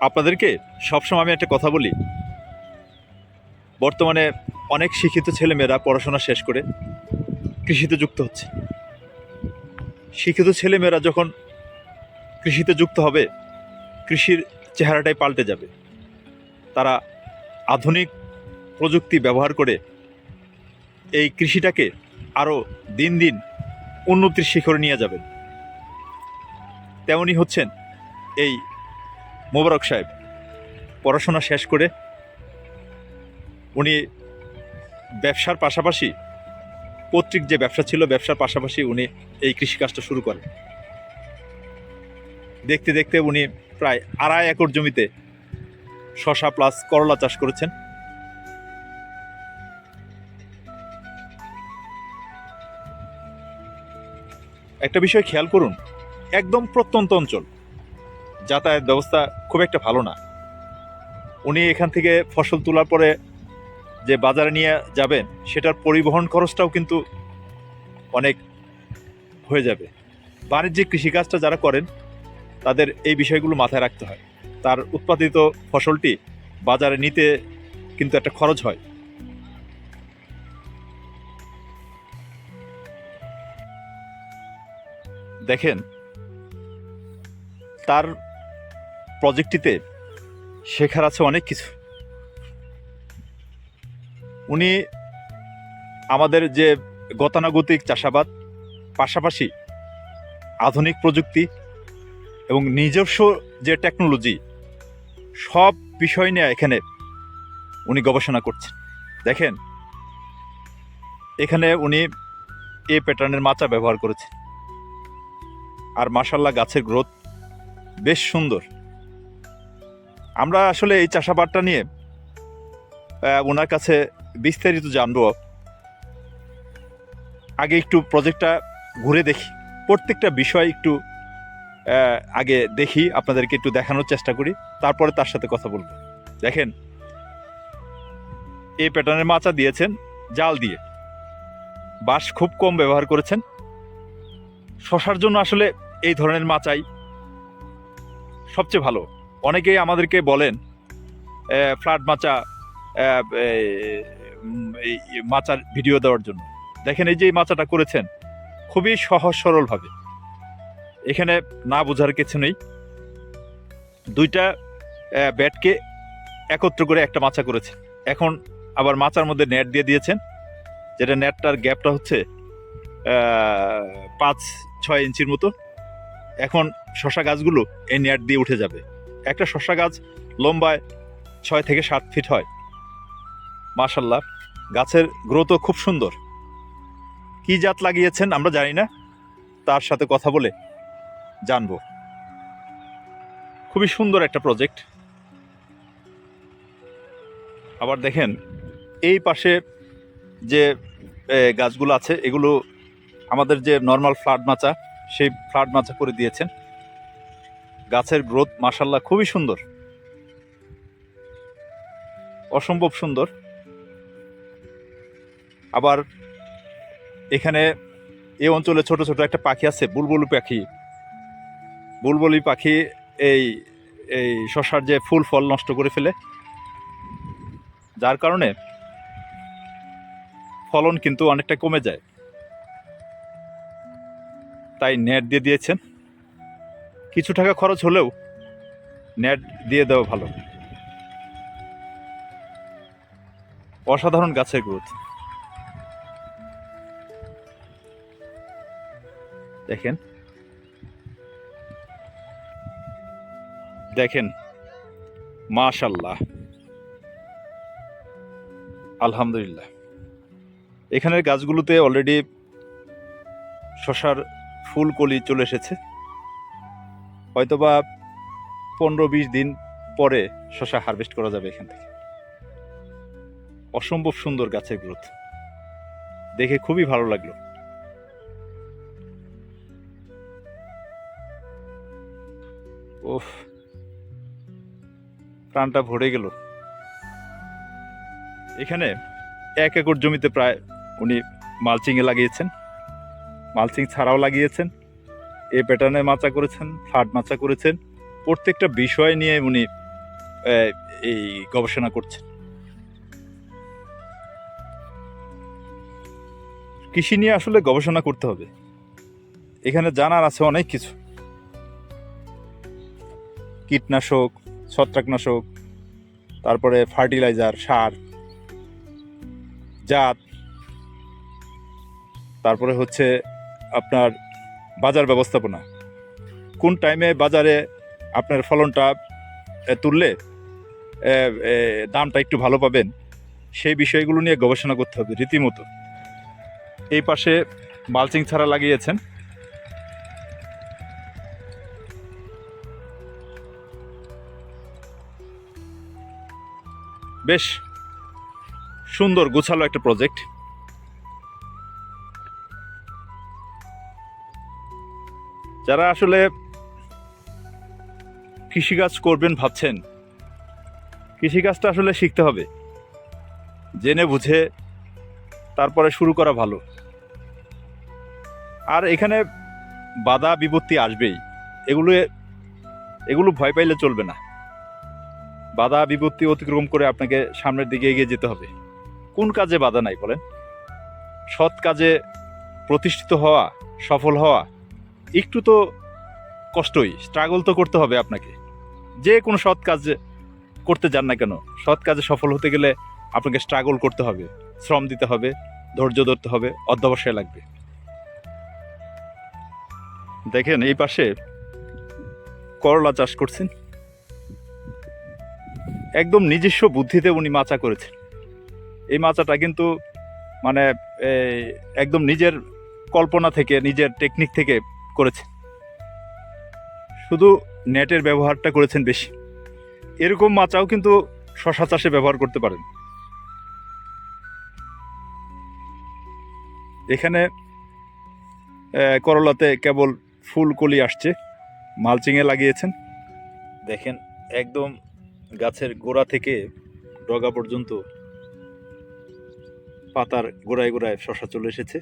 আপনাদেরকে সবসময় আমি একটা কথা বলি। বর্তমানে অনেক শিক্ষিত ছেলেমেয়েরা পড়াশোনা শেষ করে কৃষিতে যুক্ত হচ্ছে। শিক্ষিত ছেলেমেয়েরা যখন কৃষিতে যুক্ত হবে, কৃষির চেহারাটাই পাল্টে যাবে। তারা আধুনিক প্রযুক্তি ব্যবহার করে এই কৃষিটাকে আরও দিন দিন উন্নতির শিখরে নিয়ে যাবেন। তেমনই হচ্ছেন এই মোবারক সাহেব, পড়াশোনা শেষ করে উনি ব্যবসার পাশাপাশি, পৈতৃক যে ব্যবসা ছিল, ব্যবসার পাশাপাশি উনি এই কৃষিকাজটা শুরু করেন। দেখতে দেখতে উনি প্রায় আড়াই একর জমিতে শশা প্লাস করলা চাষ করেছেন। একটা বিষয় খেয়াল করুন, একদম প্রত্যন্ত অঞ্চল। যাতায়াত ব্যবস্থা খুব একটা ভালো না। উনি এখান থেকে ফসল তোলার পরে যে বাজারে নিয়ে যাবেন, সেটার পরিবহন খরচটাও কিন্তু অনেক হয়ে যাবে। বাণিজ্যিক কৃষিকাজটা যারা করেন, তাদের এই বিষয়গুলো মাথায় রাখতে হয়। তার উৎপাদিত ফসলটি বাজারে নিতে কিন্তু একটা খরচ হয়। দেখেন, তার প্রজেক্টটিতে শেখার আছে অনেক কিছু। উনি আমাদের যে গতানুগতিক চাষাবাদ, পাশাপাশি আধুনিক প্রযুক্তি এবং নিজস্ব যে টেকনোলজি, সব বিষয় নিয়ে এখানে উনি গবেষণা করছেন। দেখেন, এখানে উনি এ প্যাটার্নের মাচা ব্যবহার করেছেন। আর মাসাল্লাহ গাছের গ্রোথ বেশ সুন্দর। আমরা আসলে এই চাষাবাদটা নিয়ে ওনার কাছে বিস্তারিত জানব। আগে একটু প্রজেক্টটা ঘুরে দেখি। প্রত্যেকটা বিষয় একটু আগে দেখি, আপনাদেরকে একটু দেখানোর চেষ্টা করি, তারপরে তার সাথে কথা বলব। দেখেন, এই প্যাটার্নের মাচা দিয়েছেন জাল দিয়ে। বাঁশ খুব কম ব্যবহার করেছেন। শশার জন্য আসলে এই ধরনের মাচাই সবচেয়ে ভালো। অনেকেই আমাদেরকে বলেন ফ্ল্যাট মাচা মাচার ভিডিও দেওয়ার জন্য। দেখেন এই যে মাচাটা করেছেন, খুবই সহজ সরলভাবে। এখানে না বোঝার কিছু নেই। দুইটা ব্যাটকে একত্র করে একটা মাচা করেছেন। এখন আবার মাচার মধ্যে নেট দিয়ে দিয়েছেন, যেটা নেটটার গ্যাপটা হচ্ছে পাঁচ, ছয় ইঞ্চির মতো। এখন শশা গাছগুলো এই নেট দিয়ে উঠে যাবে। একটা শশা গাছ লম্বায় ছয় থেকে সাত ফিট হয়। মাশাল্লাহ, গাছের গ্রোথও খুব সুন্দর। কি জাত লাগিয়েছেন আমরা জানি না, তার সাথে কথা বলে জানব। খুবই সুন্দর একটা প্রজেক্ট আবার দেখেন, এই পাশে যে গাছগুলো আছে, এগুলো আমাদের যে নর্মাল ফ্লাড মাচা, সেই ফ্লাড মাচা করে দিয়েছেন। গাছের গ্রোথ মাসাল্লাহ খুবই সুন্দর। অসম্ভব সুন্দর। আবার এখানে এই অঞ্চলে ছোট ছোট একটা পাখি আছে, বুলবুলি পাখি। বুলবুলি পাখি এই এই শশার যে ফুল ফল নষ্ট করে ফেলে। যার কারণে ফলন কিন্তু অনেকটা কমে যায়। তাই নেট দিয়ে দিয়েছেন। কিছু টাকা খরচ হলেও নেট দিয়ে দেওয়া ভালো। অসাধারণ গাছের গ্রোথ। দেখেন। দেখেন। মাশাল্লাহ আলহামদুলিল্লাহ। এখানের গাছগুলোতে অলরেডি শশার ফুল কলি চলে এসেছে। হয়তোবা পনেরো বিশ দিন পরে শশা হারভেস্ট করা যাবে এখান থেকে। অসম্ভব সুন্দর গাছের গ্রোথ। দেখে খুবই ভালো লাগল। ওফ, প্রাণটা ভরে গেল। এখানে এক একর জমিতে প্রায় উনি মালচিংয়ে লাগিয়েছেন। মালচিং ছাড়াও লাগিয়েছেন। এ প্যাটার্নে মাচা করেছেন ফ্লাড মাচা করেছেন। প্রত্যেকটা বিষয় নিয়ে উনি এই গবেষণা করছেন। কৃষি নিয়ে আসলে গবেষণা করতে হবে। এখানে জানার আছে অনেক কিছু। কীটনাশক, ছত্রাকনাশক, তারপরে ফার্টিলাইজার, সার, জাত, তারপরে হচ্ছে আপনার বাজার ব্যবস্থাপনা। কোন টাইমে বাজারে আপনার ফলনটা তুললে দামটা একটু ভালো পাবেন, সেই বিষয়গুলো নিয়ে গবেষণা করতে হবে রীতিমতো। এই পাশে মালচিং ছাড়া লাগিয়েছেন। বেশ সুন্দর, গোছালো একটা প্রজেক্ট যারা আসলে কৃষিকাজ করবেন ভাবছেন, কৃষিকাজটা আসলে শিখতে হবে। জেনে বুঝে তারপরে শুরু করা ভালো। আর এখানে বাধা বিপত্তি আসবেই। এগুলো এগুলো ভয় পাইলে চলবে না। বাধা বিপত্তি অতিক্রম করে আপনাকে সামনের দিকে এগিয়ে যেতে হবে। কোন কাজে বাধা নাই বলেন? সৎ কাজে প্রতিষ্ঠিত হওয়া, সফল হওয়া একটু তো কষ্টই স্ট্রাগল তো করতে হবে আপনাকে। যে কোনো সৎ কাজ করতে যান না কেন, সৎ কাজে সফল হতে গেলে আপনাকে স্ট্রাগল করতে হবে, শ্রম দিতে হবে, ধৈর্য ধরতে হবে, অধ্যবসায় লাগবে। দেখেন, এই পাশে করলা চাষ করছেন। একদম নিজস্ব বুদ্ধিতে উনি মাচা করেছেন। এই মাচাটা কিন্তু মানে একদম নিজের কল্পনা থেকে, নিজের টেকনিক থেকে করেছেন। শুধু নেটের ব্যবহারটা করেছেন বেশি। এরকম মাচাও কিন্তু শশা চাষে ব্যবহার করতে পারেন। এখানে করলাতে কেবল ফুলকলি আসছে। মালচিংয়ে লাগিয়েছেন। দেখেন, একদম গাছের গোড়া থেকে ডগা পর্যন্ত পাতার গোড়ায় গোড়ায় শশা চলে এসেছে।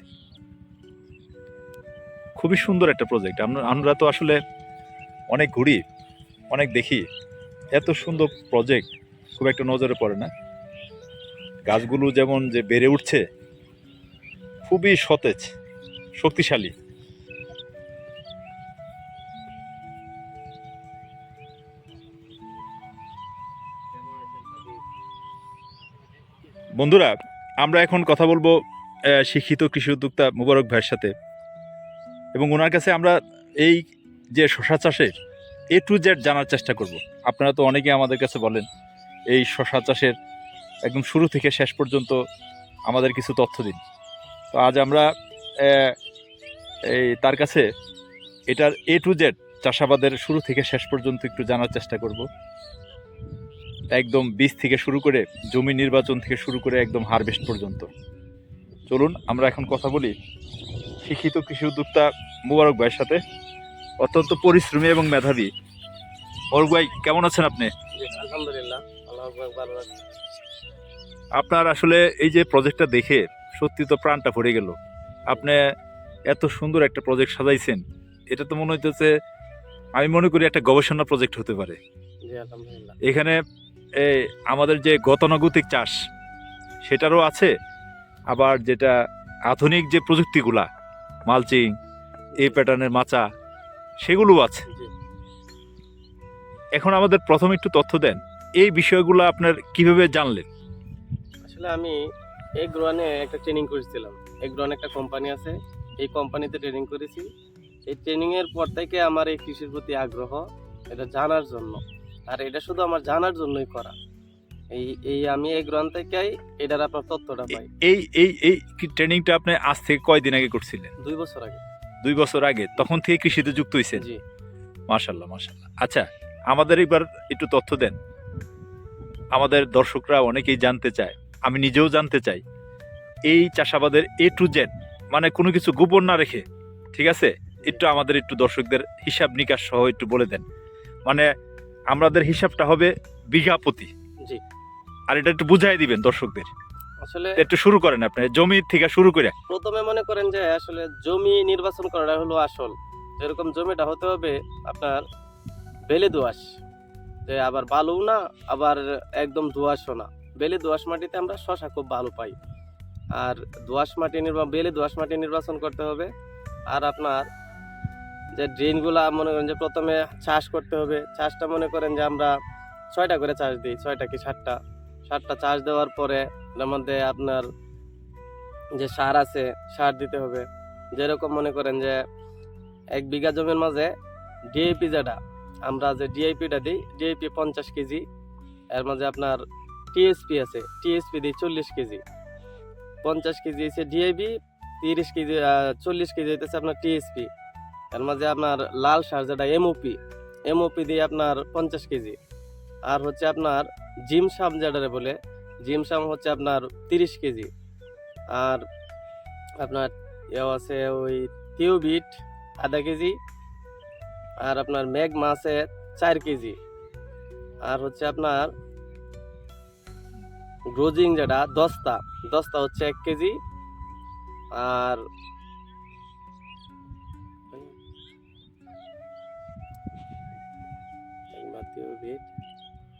খুবই সুন্দর একটা প্রজেক্ট আমরা তো আসলে অনেক ঘুরি, অনেক দেখি। এত সুন্দর প্রজেক্ট খুব একটা নজরে পড়ে না। গাছগুলো যেমন যে বেড়ে উঠছে, খুবই সতেজ, শক্তিশালী। বন্ধুরা, আমরা এখন কথা বলব শিক্ষিত কৃষি উদ্যোক্তা মুবারক ভাইয়ের সাথে। এবং ওনার কাছে আমরা এই যে শশা চাষের এ টু জেড জানার চেষ্টা করব। আপনারা তো অনেকে আমাদের কাছে বলেন, এই শশা চাষের একদম শুরু থেকে শেষ পর্যন্ত আমাদের কিছু তথ্য দিন। তো আজ আমরা এই তার কাছে এটার এ টু জেড চাষাবাদের শুরু থেকে শেষ পর্যন্ত একটু জানার চেষ্টা করব। একদম বীজ থেকে শুরু করে জমি নির্বাচন থেকে শুরু করে একদম হারভেস্ট পর্যন্ত। চলুন, আমরা এখন কথা বলি শিক্ষিত কৃষি উদ্যোক্তা মুবারক ভাইয়ের সাথে। অত্যন্ত পরিশ্রমী এবং মেধাবী। মুবারক ভাই কেমন আছেন আপনি? আলহামদুলিল্লাহ। আপনার আসলে এই যে প্রজেক্টটা দেখে সত্যি তো প্রাণটা ভরে গেল। আপনি এত সুন্দর একটা প্রজেক্ট সাজাইছেন। এটা তো মনে হইতেছে আমি মনে করি একটা গবেষণা প্রজেক্ট হতে পারে। এখানে এই আমাদের যে গতানুগতিক চাষ সেটারও আছে। আবার যেটা আধুনিক যে প্রযুক্তিগুলা মালচিং এই প্যাটার্নের মাচা সেগুলোও আছে। এখন আমাদের প্রথম একটু তথ্য দেন এই বিষয়গুলো আপনার কীভাবে জানলেন? আসলে আমি এগ্রোয়ানে একটা ট্রেনিং করেছিলাম। এগ্রোয়ান একটা কোম্পানি আছে এই কোম্পানিতে ট্রেনিং করেছি। এই ট্রেনিং এর পর থেকে আমার এই কৃষির প্রতি আগ্রহ এটা জানার জন্য। আর এটা শুধু আমার জানার জন্যই করা। এই এই আমি এগ্রোয়ান থেকেই এটার আপনার তথ্যটা পাই। এই এই এই ট্রেনিংটা আপনি আজ থেকে কয়দিন আগে করছিলেন? দুই বছর আগে। দুই বছর আগে? তখন থেকে কৃষিতে যুক্ত হয়েছেন জি। মাশাল্লাহ মাশাল্লাহ আচ্ছা আমাদের এবার একটু তথ্য দেন। আমাদের দর্শকরা অনেকেই জানতে চায় আমি নিজেও জানতে চাই। এই চাষাবাদের এ টু জেড মানে কোনো কিছু গোপন না রেখে ঠিক আছে? একটু আমাদের একটু দর্শকদের হিসাব নিকাশ সহ একটু বলে দেন। মানে আমাদের হিসাবটা হবে বিঘা প্রতি জি। আর এটা একটু বুঝাই দিবেন দর্শকদের। আসলে একটু শুরু করেন আপনি জমি থেকে শুরু করে। প্রথমে মনে করেন যে আসলে জমি নির্বাচন করাটা হলো আসল। যেরকম জমিটা হতে হবে আপনার বেলে দোয়াশ যে আবার বালুও না আবার একদম দোয়াশও না। বেলে দোয়াশ মাটিতে আমরা শশা খুব ভালো পাই। আর দোয়াশ মাটি নির্বাচন বেলে দোয়াশ মাটি নির্বাচন করতে হবে। আর আপনার যে ড্রেনগুলা মনে করেন যে প্রথমে চাষ করতে হবে। চাষটা মনে করেন যে আমরা ছয়টা করে চাষ দিই ছয়টা কি সাতটা। সাতটা চাষ দেওয়ার পরে এর মধ্যে আপনার যে সার আছে, সার দিতে হবে। যেরকম মনে করেন যে এক বিঘা জমির মাঝে ডিএপি যেটা, আমরা যে ডিআইপিটা দিই ডিআইপি পঞ্চাশ কেজি, এর মাঝে আপনার টিএসপি আছে টিএসপি দিই চল্লিশ কেজি। পঞ্চাশ কেজি আছে ডিআইপি তিরিশ কেজি চল্লিশ কেজি হইতেছে আপনার টিএসপি এর মাঝে আপনার লাল সার যেটা এমওপি এমওপি দিয়ে আপনার পঞ্চাশ কেজি। আর হচ্ছে আপনার জিম জিমসাম যেটারে বলে, জিম জিমসাম হচ্ছে আপনার তিরিশ কেজি। আর আপনার ইয়েও আছে ওই টিউবিট আধা কেজি, আর আপনার মেঘ মাছে চার কেজি। আর হচ্ছে আপনার গ্রোজিং যেটা, দস্তা দস্তা হচ্ছে এক কেজি। আর টিউবিট।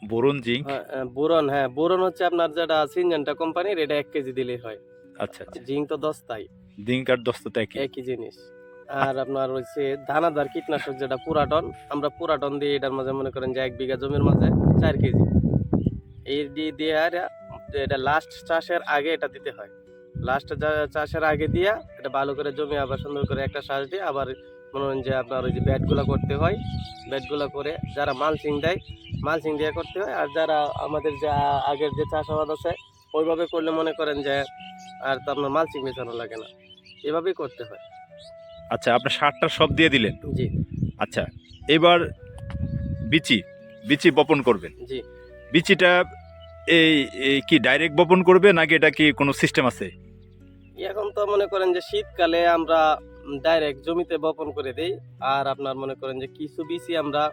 Boron zinc? হ্যাঁ, বোরন হ্যাঁ বোরন হচ্ছে আপনার যেটা সিনজেন্টা কোম্পানির এটা এক কেজি দিলেই হয়। আচ্ছা আচ্ছা। জিঙ্ক তো দস্তাই জিঙ্ক আর দস্ততা একই। একই জিনিস। আর আপনার হচ্ছে দানাদার কীটনাশক যেটা পুরাটন আমরা পুরাটন দিয়ে এটার মাঝে মনে করেন যে এক বিঘা জমির মাঝে চার কেজি। এই দিয়ে দিয়ে আর এটা লাস্ট চাষের আগে এটা দিতে হয়। লাস্ট চাষের আগে দিয়া এটা ভালো করে জমি আবার সুন্দর করে একটা শ্বাস দিয়ে আবার মনে যে আপনার ওই যে ব্যাটগুলো করতে হয় ব্যাটগুলো করে যারা মালচিং দেয় মালচিং দিয়ে করতে হয়। আর যারা আমাদের যে আগের যে চাষাবাদ আছে ওইভাবে করলে মনে করেন যে আর তো আপনার মালচিং মেশানো লাগে না। এভাবেই করতে হয়। আচ্ছা আপনার সারটা সব দিয়ে দিলেন? জি। আচ্ছা এবার বিচি বিচি বপন করবেন। জি। বিচিটা এই কি ডাইরেক্ট বপন করবে নাকি এটা কি কোনো সিস্টেম আছে? এখন তো মনে করেন যে শীতকালে আমরা ডাইরেক্ট জমিতে বপন করে দেই। আর আপনার মনে করেন যে কিছু বিসি আমরা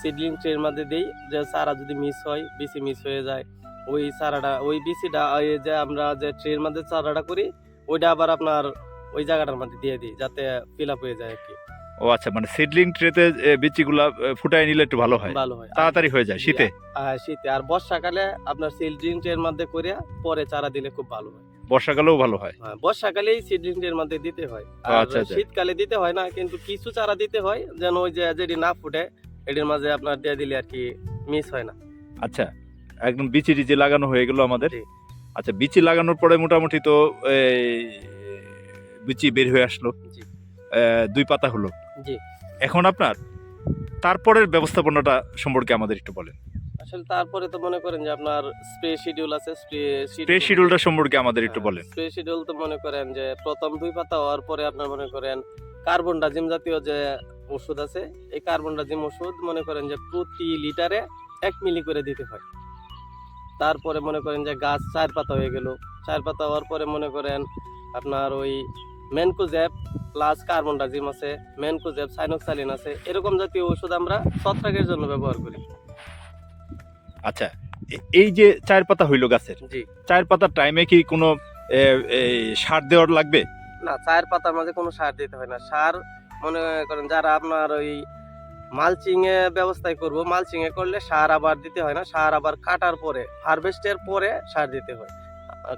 সিডলিং ট্রের মধ্যে দেই যে চারা যদি মিস হয় বিসি মিস হয়ে যায়। ওই চারাটা ওই বিসিটা যে আমরা যে ট্রের মধ্যে চারাটা করি ওইটা আবার আপনার ওই জায়গাটার মধ্যে দিয়ে দিই যাতে ফিল আপ হয়ে যায় আর কি ও আচ্ছা মানে সিডলিং ট্রেতে বিচিগুলা ফুটায় নিলে একটু ভালো হয়। ভালো হয়। তাড়াতাড়ি হয়ে যায় শীতে? আর শীতে। আর বর্ষাকালে আপনার সিডলিং ট্রের মধ্যে করে পরে চারা দিলে খুব ভালো হয়। বর্ষাকালেও ভালো হয়। হ্যাঁ, বর্ষাকালেই সিডলিং এর মধ্যে দিতে হয়। আর আচ্ছা, আচ্ছা। শীতকালে দিতে হয় না কিন্তু কিছু চারা দিতে হয় যেন ওই যে যেটি না ফুটে এটির মাঝে আপনার দিয়ে দিলে আর কি মিস হয় না। আচ্ছা একদম বিচি টিচি লাগানো হয়ে গেল আমাদের। আচ্ছা বিচি লাগানোর পরে মোটামুটি তো এই, বিচি বের হয়ে আসলো। দুই পাতা হলো। জি। এখন আপনার তারপরের ব্যবস্থাপনাটা সম্পর্কে আমাদের একটু বলেন। আসলে তারপরে তো মনে করেন যে আপনার স্প্রে শিডিউল আছে স্প্রে শিডিউলটা সম্পর্কে আমাদের একটু বলেন। স্প্রে শিডিউল তো মনে করেন যে প্রথম দুই পাতা হওয়ার পরে আপনার মনে করেন কার্বন ডাজিম জাতীয় যে ওষুধ আছে এই কার্বন ডাজিম ওষুধ মনে করেন যে প্রতি লিটারে এক মিলি করে দিতে হয়। তারপরে মনে করেন যে গাছ চার পাতা হয়ে গেল। চার পাতা হওয়ার পরে মনে করেন আপনার ওই মেনকোজ্যাপ প্লাস কার্বন ডাজিম আছে মেনকোজ্যাপ সাইনোক্সালিন আছে এরকম জাতীয় ওষুধ আমরা ছত্রাকের জন্য ব্যবহার করি। আচ্ছা এই যে চায়ের পাতা হইল গাছের চায়ের পাতার টাইমে কি কোনো সার দেওয়ার লাগবে? না চায়ের পাতার মাঝে কোনো সার দিতে হয় না। সার মনে করেন যারা আপনার ওই মালচিং এ ব্যবস্থায় করব মালচিং এ করলে সার আবার দিতে হয় না সার আবার কাটার পরে হারভেস্টের পরে সার দিতে হয়।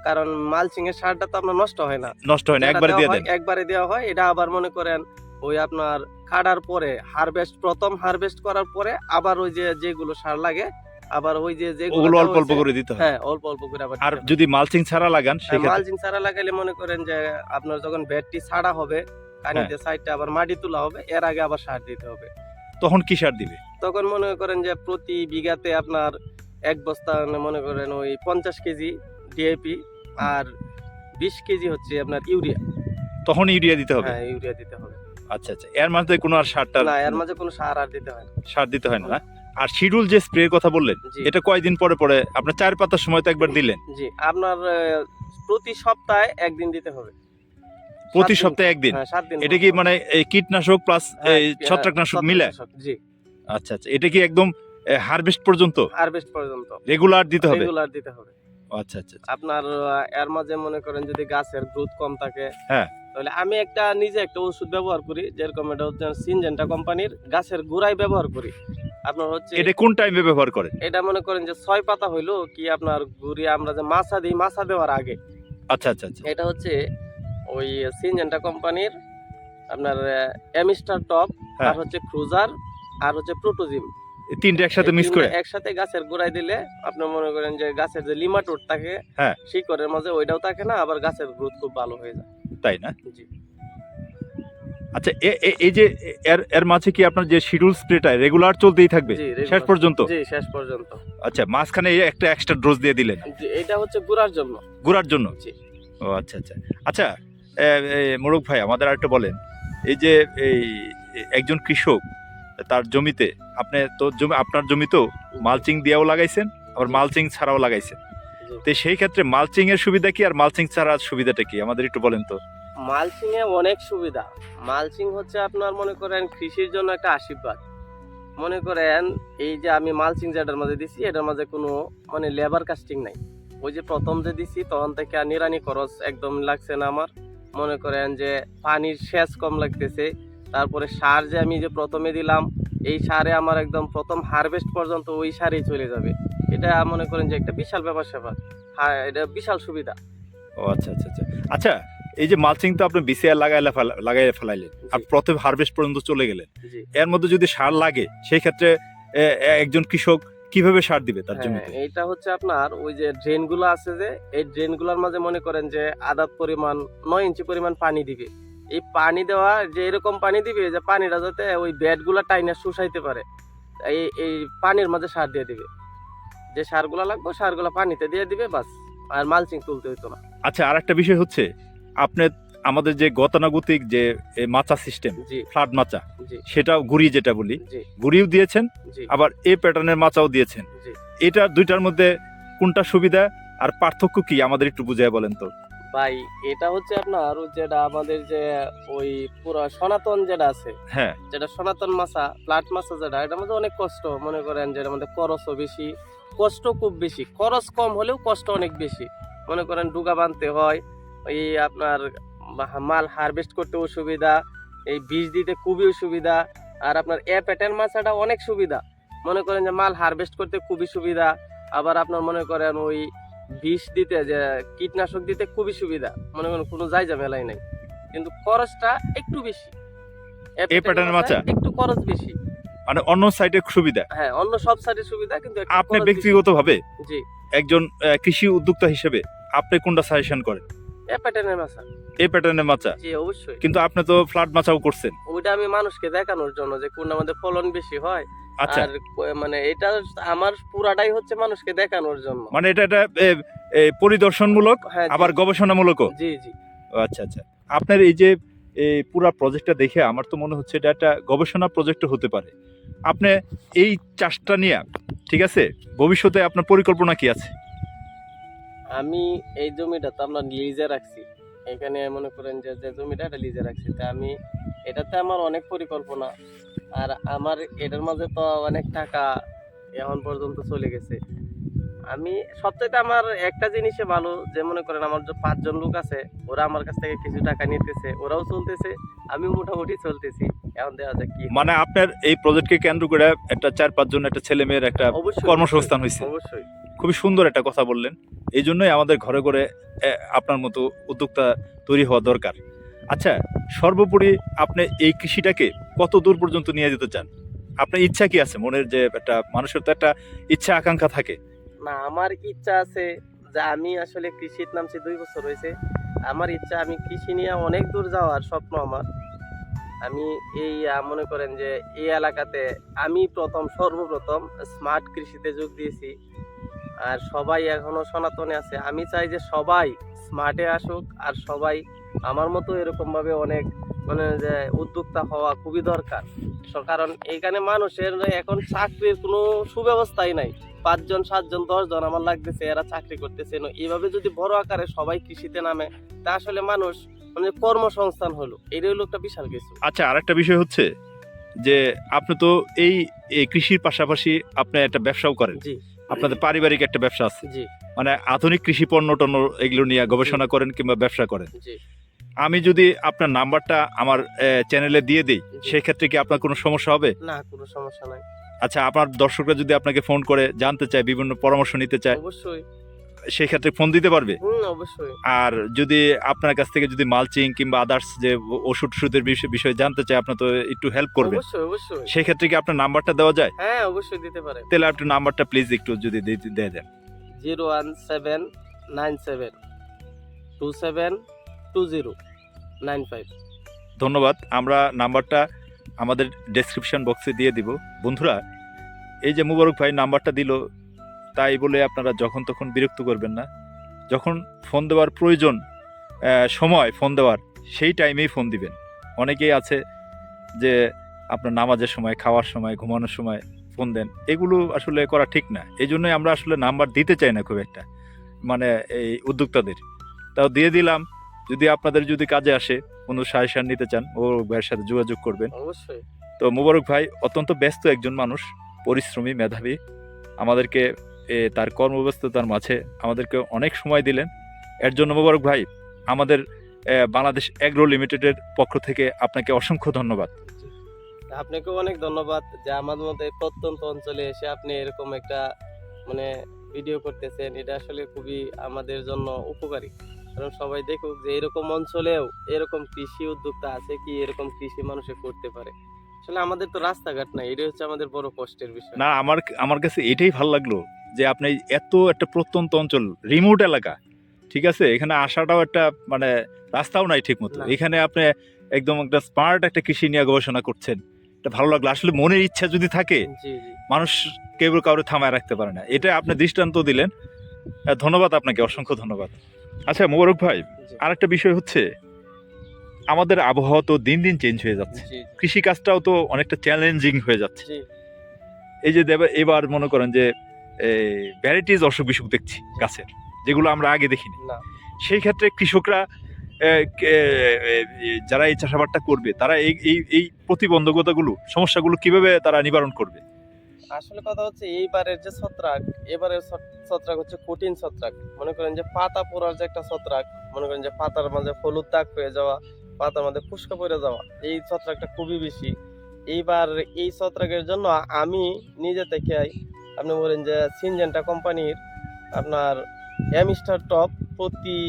কারণ মালচিং এর সারটা তো আপনার নষ্ট হয় না। নষ্ট হয় না একবারে দেওয়া দিয়ে দেন। একবারে দেওয়া হয় এটা আবার মনে করেন ওই আপনার কাটার পরে হারভেস্ট প্রথম হারভেস্ট করার পরে আবার ওই যে যেগুলো সার লাগে আবার ওই যে যেগুলো ওগুলো অল্প অল্প করে দিতে হয়। হ্যাঁ অল্প অল্প করে আবার আর যদি মালচিং ছাড়া লাগান সেক্ষেত্রে মালচিং ছাড়া মনে করেন যে আপনার যখন ব্যাটটি ছাড়া হবে কানিতে সাইডটা আবার মাটি তোলা হবে এর আগে আবার সার দিতে হবে। তখন কি সার দিবে? তখন মনে করেন যে প্রতি বিঘাতে আপনার এক বস্তা মনে করেন ওই পঞ্চাশ কেজি ডিএপি আর বিশ কেজি হচ্ছে আপনার ইউরিয়া। তখন ইউরিয়া দিতে হবে? হ্যাঁ ইউরিয়া দিতে হবে। আচ্ছা আচ্ছা। এর মাঝে কোনো আর সারটা না এর মাঝে কোনো সার আর দিতে হয় না। সার দিতে হয় না? আর শিডিউল যে স্প্রের কথা বললেন এটা কয়দিন পরে পরে? আপনার চার পাতার সময় তো একবার দিলেন। জি আপনার প্রতি সপ্তাহে একদিন দিতে হবে। প্রতি সপ্তাহে একদিন? হ্যাঁ সাত দিন এটা কি মানে এই কীটনাশক প্লাস হ্যাঁ, এই ছত্রাকনাশক মিলে? জি। আচ্ছা আচ্ছা এটা কি একদম হারভেস্ট পর্যন্ত? হারভেস্ট পর্যন্ত। রেগুলার দিতে হবে? রেগুলার দিতে হবে। আচ্ছা আচ্ছা আচ্ছা। আপনার এর মাঝে মনে করেন যদি গাছের গ্রোথ কম থাকে হ্যাঁ। তাহলে আমি একটা নিজে একটা ওষুধ ব্যবহার করি যেরকম এটা হচ্ছে সিনজেন্টা কোম্পানির গাছের গোড়ায় ব্যবহার করি। আপনার হচ্ছে এটা কোন টাইমে ব্যবহার করেন? এটা মনে করেন যে ছয় পাতা হইল কি আপনার গুড়ি আমরা যে মাছা দিই মাছা দেওয়ার আগে। আচ্ছা আচ্ছা আচ্ছা। এটা হচ্ছে ওই সিনজেন্টা কোম্পানির আপনার এমিস্টার টপ হ্যাঁ। আর হচ্ছে ক্রুজার আর হচ্ছে প্রোটোজিম। এই তিনটে একসাথে মিক্স করে? একসাথে গাছের গোড়ায় দিলে আপনি মনে করেন যে গাছের যে লিমাটোড থাকে হ্যাঁ। শিকড়ের মাঝে ওইটাও থাকে না আবার গাছের গ্রোথ খুব ভালো হয়ে যায়। তাই না? জি। আচ্ছা এই যে এর এর মাঝে কি আপনার যে শিডিউল স্প্রেটা রেগুলার চলতেই থাকবে? শেষ পর্যন্ত? জি শেষ পর্যন্ত। আচ্ছা মাঝখানে একটা এক্সট্রা ডোজ দিয়ে দিলেন। এটা হচ্ছে গুড়ার জন্য। গুড়ার জন্য। ও আচ্ছা আচ্ছা। আচ্ছা মোরক ভাই আমাদের আরেকটা বলেন। এই যে এই একজন কৃষক তার জমিতে আপনি তো জমি আপনার জমিতেও মালচিং দিয়েও লাগাইছেন আবার মালচিং ছাড়াও লাগাইছেন। তো সেই ক্ষেত্রে মালচিং এর সুবিধা কি আর মালচিং ছাড়ার সুবিধাটা কি? আমাদের একটু বলেন তো। মালচিং এ অনেক সুবিধা। মালচিং হচ্ছে আপনার মনে করেন কৃষির জন্য একটা আশীর্বাদ। মনে করেন এই যে আমি মালচিং যেটার মাঝে দিছি, এটার মাঝে কোনো মানে লেবার কাস্টিং নাই। ওই যে প্রথম যে দিছি, তখন থেকে আর নিরানি খরচ একদম লাগছে না আমার। মনে করেন যে পানির সেচ কম লাগতেছে। তারপরে সার যে আমি যে প্রথমে দিলাম, এই সারে আমার একদম প্রথম হারভেস্ট পর্যন্ত ওই সারেই চলে যাবে। এটা মনে করেন যে একটা বিশাল ব্যাপার স্যাপার হ্যাঁ এটা বিশাল সুবিধা। ও আচ্ছা আচ্ছা আচ্ছা। আচ্ছা এই যে মালচিং তো আপনি বিসিআর লাগাইলে লাগাই ফেলাইলেন। আর প্রথম হারভেস্ট পর্যন্ত চলে গেলেন। এর মধ্যে যদি সার লাগে সেই ক্ষেত্রে একজন কৃষক কীভাবে সার দিবে তার হ্যাঁ, জমিতে? এইটা হচ্ছে আপনার ওই যে ড্রেনগুলো আছে যে এই ড্রেনগুলোর মাঝে মনে করেন যে আদাত পরিমাণ নয় ইঞ্চি পরিমাণ পানি দিবে। এই পানি দেওয়া যে এরকম পানি দিবে যে পানিটা যাতে ওই ব্যাডগুলো টাইনে শুষাইতে পারে। এই এই পানির মাঝে সার দিয়ে দিবে। যে সারগুলো লাগবে সারগুলো পানিতে দিয়ে দিবে বাস। আর মালচিং তুলতে হইতো না। আচ্ছা আর একটা বিষয় হচ্ছে আপনি আমাদের যে গতানুগতিক যে মাচা সিস্টেম ফ্লাড মাচা সেটা গুড়ি যেটা বলি গুড়িও দিয়েছেন আবার এই প্যাটার্নের মাচাও দিয়েছেন। এটা দুইটার মধ্যে কোনটা সুবিধা আর পার্থক্য কি আমাদের একটু বুঝায় বলেন তো। ভাই এটা হচ্ছে আপনার যেটা আমাদের যে ওই পুরো সনাতন যেটা আছে হ্যাঁ। যেটা সনাতন মাছা ফ্ল্যাট মাছা যেটা এটার মধ্যে অনেক কষ্ট মনে করেন যেটার মধ্যে খরচও বেশি কষ্ট খুব বেশি। খরচ কম হলেও কষ্ট অনেক বেশি। মনে করেন ডুগা বানতে হয় এই আপনার মাল হারভেস্ট করতেও সুবিধা এই বীজ দিতে খুবই সুবিধা আর আপনার এ প্যাটার্ন মাছাটা অনেক সুবিধা। মনে করেন যে মাল হারভেস্ট করতে খুবই সুবিধা আবার আপনার মনে করেন ওই বিষ দিতে যে কীটনাশক দিতে খুবই সুবিধা মনে করেন কোনো যাই ঝামেলাই নাই। কিন্তু খরচটা একটু বেশি। এ প্যাটার্নের মাছা? একটু খরচ বেশি। মানে অন্য সাইডে সুবিধা? হ্যাঁ অন্য সব সাইডের সুবিধা কিন্তু আপনি ব্যক্তিগতভাবে জি। একজন কৃষি উদ্যোক্তা হিসেবে আপনি কোনটা সাজেশন করেন? এ প্যাটার্নের মাছা। এই প্যাটার্নের মাচা জি অবশ্যই। কিন্তু আপনি তো ফ্লাড মাচাও করছেন। ওইটা আমি মানুষকে দেখানোর জন্য যে কোনটা আমাদের ফলন বেশি হয়। আচ্ছা। আর মানে এটা আমার পুরাটাই হচ্ছে মানুষকে দেখানোর জন্য। মানে এটা এটা পরিদর্শনমূলক হ্যাঁ আবার গবেষণামূলকও? জি জি। আচ্ছা আচ্ছা। আপনার এই যে এই পুরো প্রজেক্টটা দেখে আমার তো মনে হচ্ছে এটা একটা গবেষণা প্রজেক্ট হতে পারে। আপনি এই চাষটা নিয়ে ঠিক আছে? ভবিষ্যতে আপনার পরিকল্পনা কি আছে? আমি এই জমিটা তো আমরা লিজে রাখছি। এখানে মনে করেন যে যে জমিটা এটা লিজে রাখছি। তা আমি এটাতে আমার অনেক পরিকল্পনা। আর আমার এটার মাঝে তো অনেক টাকা এখন পর্যন্ত চলে গেছে। আমি সবচাইতে আমার একটা জিনিসে ভালো যে মনে করেন আমার যে পাঁচজন লোক আছে ওরা আমার কাছ থেকে কিছু টাকা নিতেছে ওরাও চলতেছে আমি মোটামুটি চলতেছি। এখন দেখা যাক কি মানে আপনার এই প্রজেক্টকে কেন্দ্র করে একটা চার পাঁচজন একটা ছেলে মেয়ের একটা অবশ্যই কর্মসংস্থান হয়েছে। অবশ্যই। খুবই সুন্দর একটা কথা বললেন। এই জন্যই আমাদের ঘরে ঘরে আপনার মতো উদ্যোক্তা তৈরি হওয়া দরকার। আচ্ছা সর্বোপরি আপনি এই কৃষিটাকে কত দূর পর্যন্ত নিয়ে যেতে চান? আপনার ইচ্ছা কি আছে? মনের যে একটা, মানুষের তো একটা ইচ্ছা, আকাঙ্ক্ষা থাকে। না, আমার ইচ্ছা আছে যে আমি আসলে কৃষির নামছি দুই বছর হয়েছে। আমার ইচ্ছা, আমি কৃষি নিয়ে অনেক দূর যাওয়ার স্বপ্ন আমার। আমি এই মনে করেন যে এই এলাকাতে আমি প্রথম, সর্বপ্রথম স্মার্ট কৃষিতে যোগ দিয়েছি। আর সবাই এখনও সনাতনে আছে। আমি চাই যে সবাই স্মার্টে আসুক আর সবাই আমার মতো এরকম ভাবে অনেক মানে যে উদ্যোক্তা হওয়া খুবই দরকার। কারণ এখানে মানুষের এখন চাকরির কোনো সুব্যবস্থাই নাই। পাঁচজন সাতজন দশজন আমার লাগতেছে এরা চাকরি করতেছে না। এইভাবে যদি বড় আকারে সবাই কৃষিতে নামে তা আসলে মানুষ মানে কর্মসংস্থান হলো। এটাই হলো একটা বিশাল কিছু। আচ্ছা আরেকটা বিষয় হচ্ছে যে আপনি তো এই এই কৃষির পাশাপাশি আপনি একটা ব্যবসাও করেন। জি। আপনাদের পারিবারিক একটা ব্যবসা আছে। মানে আধুনিক কৃষি পণ্য টন্য এগুলো নিয়ে গবেষণা করেন কিংবা ব্যবসা করেন। আমি যদি আপনার নাম্বারটা আমার চ্যানেলে দিয়ে দিই সেক্ষেত্রে সেই ক্ষেত্রে কি আপনার কোনো সমস্যা হবে? না কোনো সমস্যা নাই। আচ্ছা আপনার দর্শকরা যদি আপনাকে ফোন করে জানতে চায় বিভিন্ন পরামর্শ নিতে চায় অবশ্যই। সেই ক্ষেত্রে ফোন দিতে পারবে? অবশ্যই। আর যদি আপনার কাছ থেকে যদি মালচিং কিংবা আদার্স যে ওষুধ টষুধের বিষয়ে জানতে চাই আপনার তো একটু হেল্প করবেন সেই ক্ষেত্রে কি আপনার নাম্বারটা দেওয়া যায়? হ্যাঁ অবশ্যই দিতে পারে। তাহলে আপনি নাম্বারটা প্লিজ একটু যদি দিয়ে দিয়ে দেন। Zero one seven nine seven two seven two zero nine five. ধন্যবাদ। আমরা নাম্বারটা আমাদের ডেসক্রিপশন বক্সে দিয়ে দিব। বন্ধুরা এই যে মুবারক ভাই নাম্বারটা দিল তাই বলে আপনারা যখন তখন বিরক্ত করবেন না। যখন ফোন দেওয়ার প্রয়োজন সময় ফোন দেওয়ার সেই টাইমেই ফোন দিবেন। অনেকেই আছে যে আপনার নামাজের সময় খাওয়ার সময় ঘুমানোর সময় ফোন দেন। এগুলো আসলে করা ঠিক না। এই জন্যই আমরা আসলে নাম্বার দিতে চাই না খুব একটা মানে এই উদ্যোক্তাদের। তাও দিয়ে দিলাম। যদি আপনাদের যদি কাজে আসে কোনো সাজেশন নিতে চান ও ভাইয়ের সাথে যোগাযোগ করবেন। অবশ্যই। তো মুবারক ভাই অত্যন্ত ব্যস্ত একজন মানুষ পরিশ্রমী মেধাবী। আমাদেরকে তার কর্মব্যস্ততার মাঝে আমাদেরকে অনেক সময় দিলেন। এর জন্য মুবারক ভাই আমাদের বাংলাদেশ এগ্রো লিমিটেডের পক্ষ থেকে আপনাকে অসংখ্য ধন্যবাদ। আপনাকেও অনেক ধন্যবাদ যে আমাদের মধ্যে প্রত্যন্ত অঞ্চলে এসে আপনি এরকম একটা মানে ভিডিও করতেছেন। এটা আসলে খুবই আমাদের জন্য উপকারী। কারণ সবাই দেখুক যে এরকম অঞ্চলেও এরকম কৃষি উদ্যোক্তা আছে কি এরকম কৃষি মানুষে করতে পারে। আসলে আমাদের তো রাস্তাঘাট নাই এটা হচ্ছে আমাদের বড় কষ্টের বিষয়। না আমার আমার কাছে এটাই ভালো লাগল যে আপনি এত একটা প্রত্যন্ত অঞ্চল রিমোট এলাকা ঠিক আছে? এখানে আসাটাও একটা মানে রাস্তাও নাই ঠিক মতো এখানে আপনি একদম একটা স্মার্ট একটা কৃষি নিয়ে গবেষণা করছেন। এটা ভালো লাগল। আসলে মনের ইচ্ছা যদি থাকে মানুষ কেউ কাউরে থামায় রাখতে পারে না। এটা আপনি দৃষ্টান্ত দিলেন। ধন্যবাদ আপনাকে অসংখ্য ধন্যবাদ। আচ্ছা মোবারক ভাই আরেকটা বিষয় হচ্ছে আমাদের আবহাওয়া তো দিন দিন চেঞ্জ হয়ে যাচ্ছে। কৃষিকাজটাও তো অনেকটা চ্যালেঞ্জিং হয়ে যাচ্ছে। এই যে দেব- এবার মনে করেন যে ভ্যারাইটিস অসুখ বিসুখ দেখছি গাছের যেগুলো আমরা আগে দেখিনি। না। সেই ক্ষেত্রে কৃষকরা যারা এই চাষাবাদটা করবে তারা এই এই এই প্রতিবন্ধকতাগুলো সমস্যাগুলো কীভাবে তারা নিবারণ করবে? আসলে কথা হচ্ছে এইবারের যে ছত্রাক এবারের ছত্রাক হচ্ছে কঠিন ছত্রাক। মনে করেন যে পাতা পোড়ার যে একটা ছত্রাক মনে করেন যে পাতার মাঝে হলুদ দাগ হয়ে যাওয়া পাতার মাঝে ফুসকা পড়ে যাওয়া এই ছত্রাকটা খুবই বেশি। এইবার এই ছত্রাকের জন্য আমি নিজে থেকে আপনি বলেন যে সিনজেন্টা কোম্পানির আপনার অ্যামিস্টার টপ প্রতি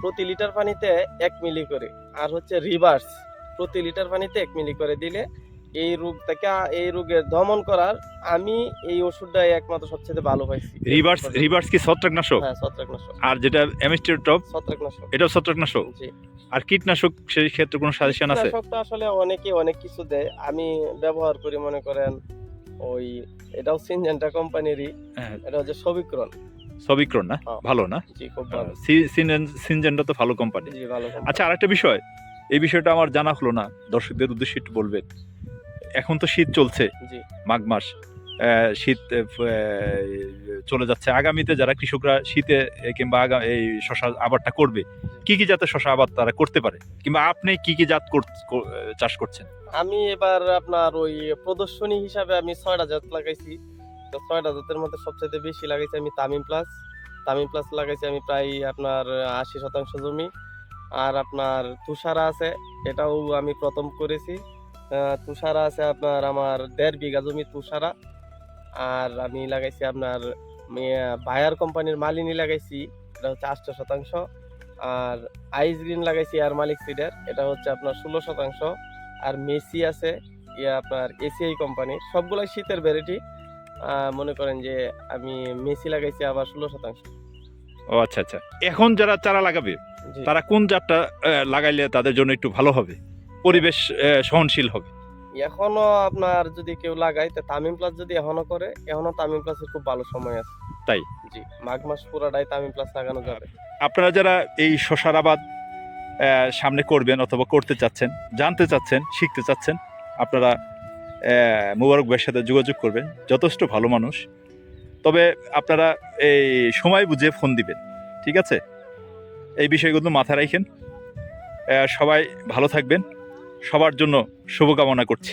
প্রতি লিটার পানিতে এক মিলি করে আর হচ্ছে রিভার্স প্রতি লিটার পানিতে এক মিলি করে দিলে এই রোগ থেকে এই রোগের দমন করার আমি এই ওষুধটাই একমাত্র সবচেয়ে ভালো পাইছি। রিভার্স রিভার্স কি ছত্রাকনাশক? হ্যাঁ ছত্রাকনাশক। আর যেটা অ্যামিস্টার টপ ছত্রাকনাশক। এটাও ছত্রাকনাশক? জি। আর কীটনাশক সেই ক্ষেত্রে কোনো সাজেশন আছে? কীটনাশকটা আসলে অনেকে অনেক কিছু দেয়। আমি ব্যবহার করি মনে করেন ওই এটাও সিনজেন্টা কোম্পানিরই হ্যাঁ, এটা হচ্ছে সবিক্রণ সবিক্রণ না? হ্যাঁ। ভালো না? সিনজেন্টা তো ভালো কোম্পানি। ভালো আচ্ছা আরেকটা বিষয়। এই বিষয়টা আমার জানা হলো না। দর্শকদের উদ্দেশ্যে একটু বলবেন। এখন তো শীত চলছে। মাঘ মাস। শীত চলে যাচ্ছে। আগামীতে যারা কৃষকরা শীতে কিংবা আগা, এই শশা আবাদটা করবে, কি কি জাতের শশা আবাদ তারা করতে পারে? কিংবা আপনি কি কি জাত চাষ করছেন? আমি এবার আপনার ওই প্রদর্শনী হিসাবে আমি ছয়টা জাত লাগাইছি। তো ছয়টা জাতের মধ্যে সবচেয়ে বেশি লাগাইছি আমি তামিম প্লাস। তামিম প্লাস লাগাইছি আমি প্রায় আপনার আশি শতাংশ জমি। আর আপনার তুষারা আছে, এটাও আমি প্রথম করেছি। তুষারা আছে আপনার আমার দেড় বিঘা জমি তুষারা। আর আমি লাগাইছি আপনার বায়ার কোম্পানির মালিনী লাগাইছি এটা হচ্ছে আষ্ট শতাংশ। আর আইস গ্রিন লাগাইছি আর মালিক সিডের এটা হচ্ছে আপনার ষোলো শতাংশ। আর মেসি আছে ইয়ে আপনার এসিআই কোম্পানি সবগুলাই শীতের ভ্যারাইটি মনে করেন যে আমি মেসি লাগাইছি আবার ষোলো শতাংশ। ও আচ্ছা আচ্ছা। এখন যারা চারা লাগাবে তারা কোন জাতটা লাগাইলে তাদের জন্য একটু ভালো হবে? পরিবেশ সহনশীল হবে? এখনও আপনার যদি কেউ লাগায় তো তামিম প্লাস যদি এখনও করে এখনও তামিম প্লাসের খুব ভালো সময় আছে। তাই? জি মাঘ মাস পুরাটাই তামিম প্লাস লাগানো যাবে। আপনারা যারা এই শশার আবাদ সামনে করবেন অথবা করতে চাচ্ছেন জানতে চাচ্ছেন শিখতে চাচ্ছেন আপনারা মুবারক ভাইয়ের সাথে যোগাযোগ করবেন। যথেষ্ট ভালো মানুষ। তবে আপনারা এই সময় বুঝে ফোন দিবেন ঠিক আছে? এই বিষয়গুলো মাথায় রাখেন। সবাই ভালো থাকবেন। সবার জন্য শুভকামনা করছি।